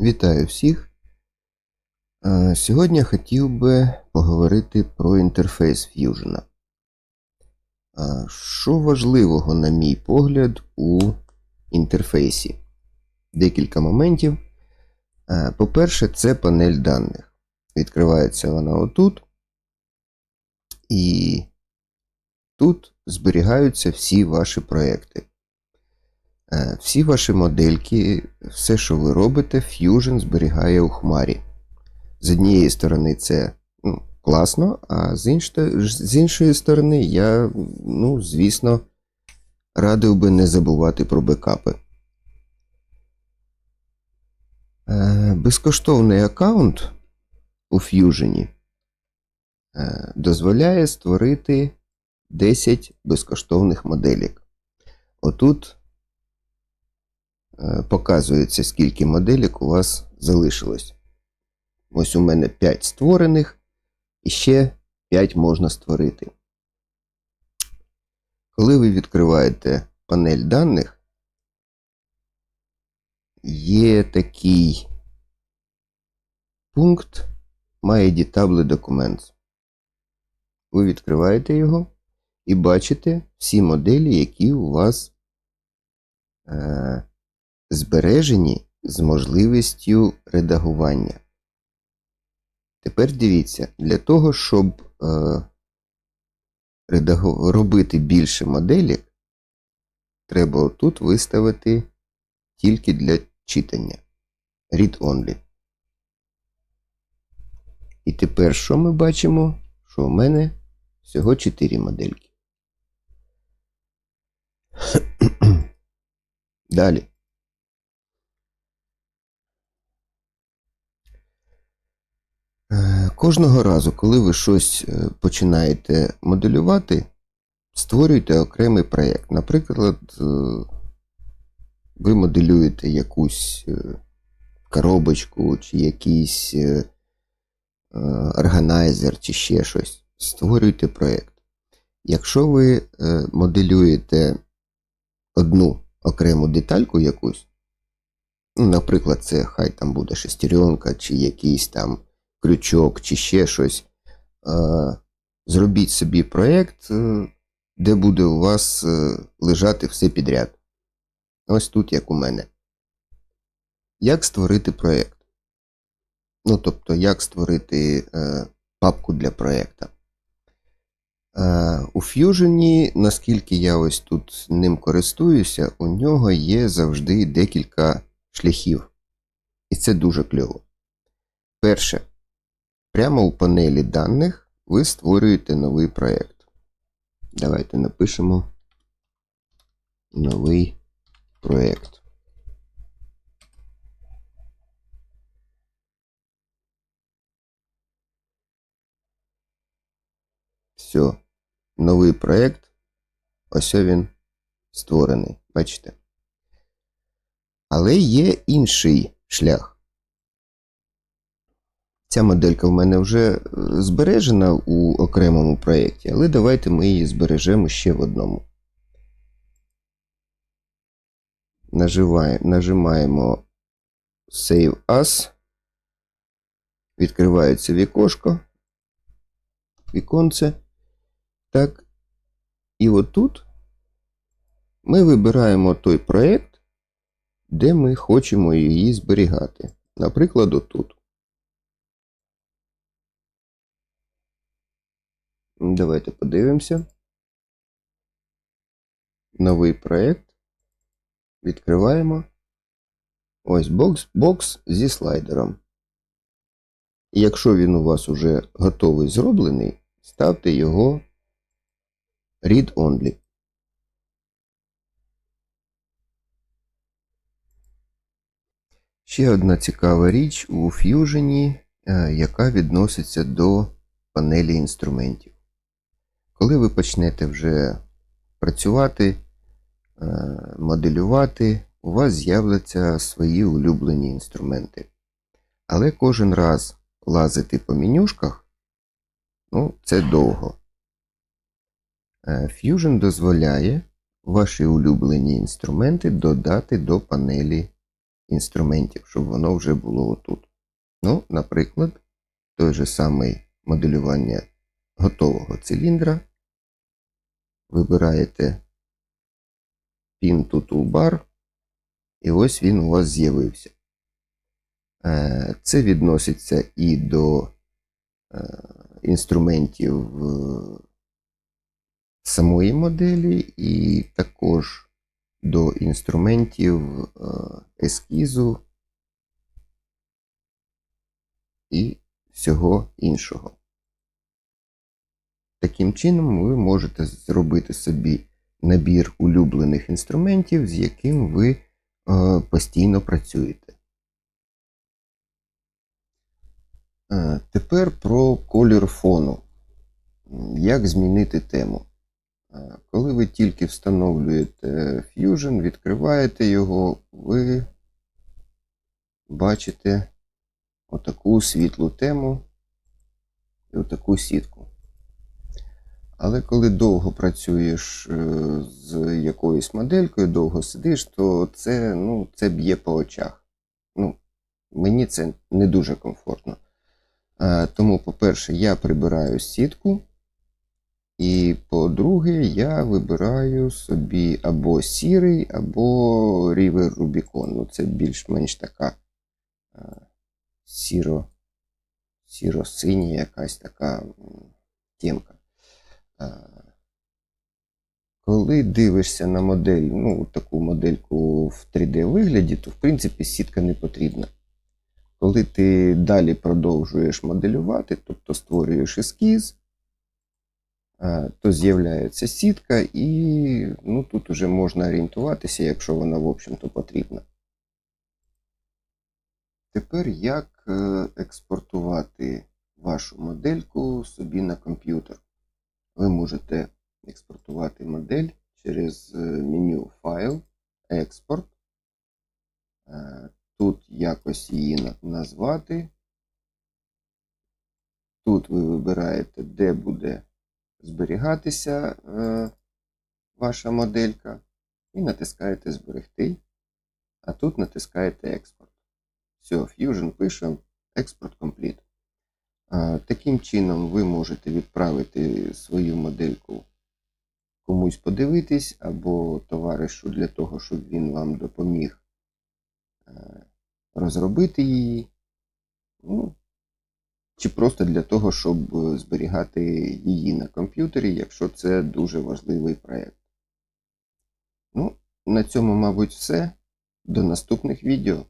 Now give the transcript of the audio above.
Вітаю всіх. Е, Сьогодні я хотів би поговорити про інтерфейс Fusion. Е, Що важливого, на мій погляд, у інтерфейсі? Декілька моментів. Е, По-перше, це панель даних. Відкривається вона отут. І тут зберігаються всі ваші проекти. Всі ваші модельки, все, що ви робите, Fusion зберігає у хмарі. З однієї сторони, це ну, класно, а з іншої, з іншої сторони, я, ну, звісно, радив би не забувати про бекапи. Е, Безкоштовний аккаунт у Fusion е, дозволяє створити 10 безкоштовних моделек. Отут показується, скільки моделек у вас залишилось. Ось у мене 5 створених, і ще 5 можна створити. Коли ви відкриваєте панель даних, є такий пункт My Editable Documents. Ви відкриваєте його і бачите всі моделі, які у вас е, збережені з можливістю редагування. Тепер дивіться, для того, щоб е, робити більше моделек, треба отут виставити тільки для читання. Read only. І тепер що ми бачимо? Що у мене всього 4 модельки. Далі. Е, Кожного разу, коли ви щось е, починаєте моделювати, створюйте окремий проєкт. Наприклад, е, ви моделюєте якусь е, коробочку, чи якийсь органайзер, чи ще щось. Створюйте проєкт. Якщо ви моделюєте одну окрему детальку якусь, ну, наприклад, це хай там буде шестеренка, чи якийсь там крючок, чи ще щось, е, зробіть собі проєкт, е, де буде у вас е, лежати все підряд. Ось тут, як у мене. Як створити проєкт? Ну, тобто, як створити папку для проєкта. У Fusion, наскільки я ось тут ним користуюся, у нього є завжди декілька шляхів. І це дуже кльово. Перше. Прямо у панелі даних ви створюєте новий проєкт. Давайте напишемо новий проєкт. Все. Новий проєкт. Ось він створений. Бачите? Але є інший шлях. Ця моделька в мене вже е, збережена у окремому проєкті, але давайте ми її збережемо ще в одному. Нажимаємо Save As. Відкривається вікошко. Віконце. Так. І отут ми вибираємо той проєкт, де ми хочемо її зберігати. Наприклад, отут. Давайте подивимося. Новий проєкт. Відкриваємо. Ось бокс, бокс зі слайдером. Якщо він у вас уже готовий зроблений, ставте його Read Only. Ще одна цікава річ у Fusion, е, яка відноситься до панелі інструментів. Коли ви почнете вже працювати, е, моделювати, у вас з'являться свої улюблені інструменти. Але кожен раз лазити по менюшках, ну, це довго. Е, Fusion дозволяє ваші улюблені інструменти додати до панелі інструментів, щоб воно вже було отут. Ну, наприклад, той же самий моделювання готового циліндра. Вибираєте Pin to Toolbar, і ось він у вас з'явився. Е, Це відноситься і до е, інструментів самої моделі, і також до інструментів е, ескізу і всього іншого. Таким чином, ви можете зробити собі набір улюблених інструментів, з яким ви е, постійно працюєте. Е, Тепер про колір фону. Як змінити тему? Е, Коли ви тільки встановлюєте Fusion, відкриваєте його, ви бачите отаку світлу тему і отаку сітку. Але коли довго працюєш е, з якоюсь моделькою, довго сидиш, то це, ну, це б'є по очах. Ну, мені це не дуже комфортно. Е, Тому, по-перше, я прибираю сітку. І по-друге, я вибираю собі або сірий, або River Rubicon. Ну, це більш-менш така е, сіро, сіро-синя якась така тємка. Коли дивишся на модель, ну, таку модельку в 3D вигляді, то в принципі сітка не потрібна. Коли ти далі продовжуєш моделювати, тобто створюєш ескіз, то з'являється сітка, і ну, тут вже можна орієнтуватися, якщо вона, в общем-то, потрібна. Тепер як е, експортувати вашу модельку собі на комп'ютер? Ви можете експортувати модель через е, меню Файл, Експорт. Е, Тут якось її назвати. Тут ви вибираєте, де буде зберігатися е, ваша моделька, і натискаєте Зберегти. А тут натискаєте Експорт. Все, Fusion пише Експорт Complete. Таким чином ви можете відправити свою модельку комусь подивитись, або товаришу для того, щоб він вам допоміг е, розробити її. Ну, чи просто для того, щоб е, зберігати її на комп'ютері, якщо це дуже важливий проєкт. Ну, на цьому, мабуть, все. До наступних відео.